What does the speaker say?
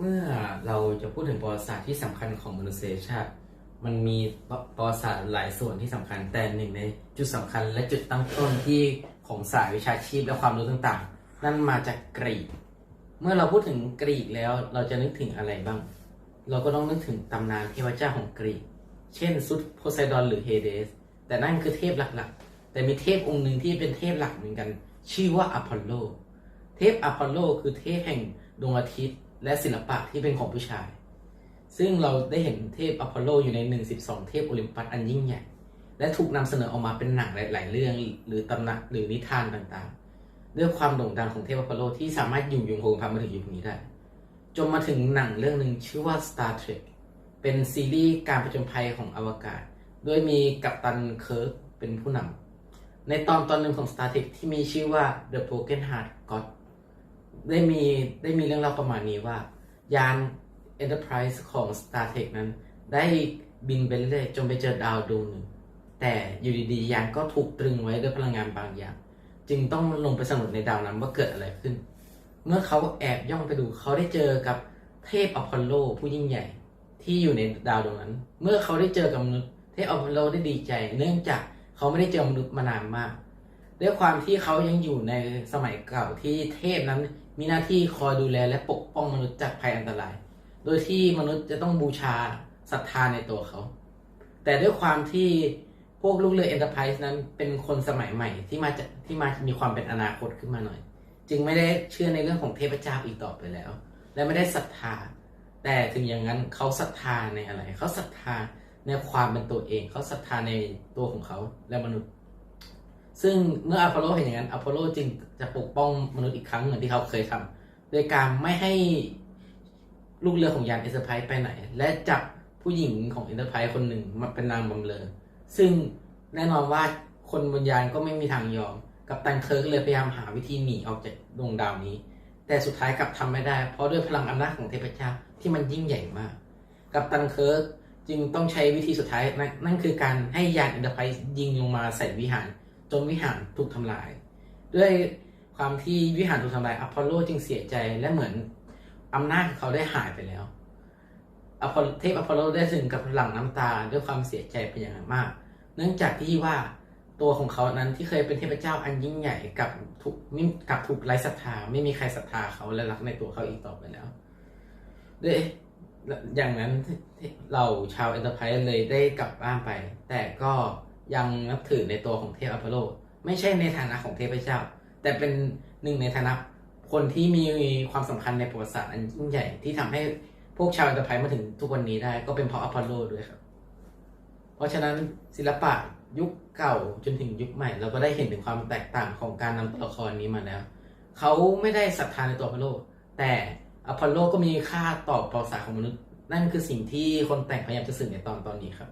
เมื่อเราจะพูดถึงประวัติศาสตร์ที่สำคัญของมนุษยชาติ มันมีประวัติศาสตร์หลายส่วนที่สำคัญแต่หนึ่งในจุดสำคัญและจุดตั้งต้นที่ของสายวิชาชีพและความรู้ต่างๆ นั่นมาจากกรีก เมื่อเราพูดถึงกรีกแล้วเราจะนึกถึงอะไรบ้าง เราก็ต้องนึกถึงตำนานเทพเจ้าของกรีก เช่นซุดโพไซดอนหรือเฮเดส แต่นั่นคือเทพหลักๆ แต่มีเทพองค์หนึ่งที่เป็นเทพหลักเหมือนกัน ชื่อว่าอพอลโล เทพอพอลโลคือเทพแห่งดวงอาทิตย์ และศิลปะที่เป็นของผู้ชาย ซึ่งเราได้เห็นเทพอพอลโลอยู่ใน 112 เทพโอลิมปัสอันยิ่งใหญ่ และถูกนำเสนอออกมาเป็นหนังหลาย ๆ เรื่องหรือตำนานหรือนิทานต่างๆ ด้วยความโด่งดังของเทพอพอลโลที่สามารถอยู่ยงคงทำมาถึงยุคนี้ได้ จนมาถึงหนังเรื่องหนึ่งชื่อว่า Star Trek เป็นซีรีส์การผจญภัยของอวกาศโดยมีกัปตันเคิร์กเป็นผู้นำในตอนตอนหนึ่งของ Star Trek ที่มีชื่อว่า The Broken Heart God ได้มีได้มีเรื่องเล่าประมาณนี้ว่า ยาน Enterprise ของ Star Trek นั้น ได้บินไปเรื่อยๆจนไปเจอดาวดวงหนึ่ง แต่อยู่ดีๆ ยานก็ถูกตรึงไว้ด้วยพลังงานบางอย่าง จึงต้องลงไปสำรวจในดาวนั้นว่าเกิดอะไรขึ้น เมื่อเขาแอบย่องไปดูเขาได้เจอกับเทพอพอลโลผู้ยิ่งใหญ่ที่อยู่ในดาวดวงนั้น เมื่อเขาได้เจอกับมนุษย์เทพอพอลโลได้ดีใจ เนื่องจากเขาไม่ได้เจอมนุษย์มานานมาก ด้วยความที่เขายังอยู่ในสมัยเก่าที่เทพนั้น มีหน้าที่คอยดูแลและปกป้องมนุษย์จากภัยอันตราย โดยที่มนุษย์จะต้องบูชาศรัทธาในตัวเขา แต่ด้วยความที่พวกลูกเรือเอ็นเตอร์ไพรส์นั้นเป็นคนสมัยใหม่ที่มาจากที่มามีความเป็นอนาคตขึ้นมาหน่อย จึงไม่ได้เชื่อในเรื่องของเทพเจ้าอีกต่อไปแล้ว และไม่ได้ศรัทธา แต่ถึงอย่างนั้นเขาศรัทธาในอะไร เขาศรัทธาในความเป็นตัวเอง เขาศรัทธาในตัวของเขาและมนุษย์ ซึ่งเมื่ออพอลโลเห็นอย่างนั้นอพอลโลจึงจะปกป้องมนุษย์อีกครั้งเหมือนที่เขาเคยทำโดยการไม่ให้ลูกเรือของยานเอ r อร์ไพรส์ไปไหน และจับผู้หญิงของเอ r อร์ไพรส์คนหนึ่งมาเป็นนางบำเรอซึ่งแน่นอนว่าคนบนยานก็ไม่มีทางยอม กับตันเคิร์กเลยพยายามหาวิธีหนีออกจากดวงดาวนี้ แต่สุดท้ายกลับทำไม่ได้ เพราะด้วยพลังอำนาจของเทพเจ้าที่มันยิ่งใหญ่มาก กับตันเคิร์กจึงต้องใช้วิธีสุดท้ายนั่นคือการให้ยานอ็นเตอร์ไพรส์ยิงลงมาใส่วิหาร จนวิหารถูกทำลาย ด้วยความที่วิหารถูกทำลายอพอลโลจึงเสียใจและเหมือนอำนาจของเขาได้หายไปแล้วอพอลเทพอพอลโลได้ถึงกับหลั่งน้ำตาด้วยความเสียใจเป็นอย่างมาก เนื่องจากที่ว่าตัวของเขานั้นที่เคยเป็นเทพเจ้าอันยิ่งใหญ่กับถูกมิกับถูกไร้ศรัทธาไม่มีใครศรัทธาเขาและรักในตัวเขาอีกต่อไปแล้วด้วยอย่างนั้นเราชาวเอ็นเตอร์ไพรส์เลยได้กลับบ้านไป แต่ก็ ยังนับถือในตัวของเทพอพอลโล ไม่ใช่ในฐานะของเทพเจ้า แต่เป็นหนึ่งในฐานะคนที่มีความสำคัญในประวัติศาสตร์อันยิ่งใหญ่ที่ทำให้พวกชาวอ็นเตอร์ไพรส์มาถึงทุกวันนี้ได้ ก็เป็นเพราะอพอลโลด้วยครับ เพราะฉะนั้นศิลปะยุคเก่าจนถึงยุคใหม่ เราก็ได้เห็นถึงความแตกต่างของการนำตัวละครนี้มาแล้ว เขาไม่ได้ศรัทธาในตัวอพอลโล แต่อพอลโลก็มีค่าต่อประวัติศาสตร์ของมนุษย์ นั่นคือสิ่งที่คนแต่งพยายามจะสื่อในตอนตอนนี้ครับ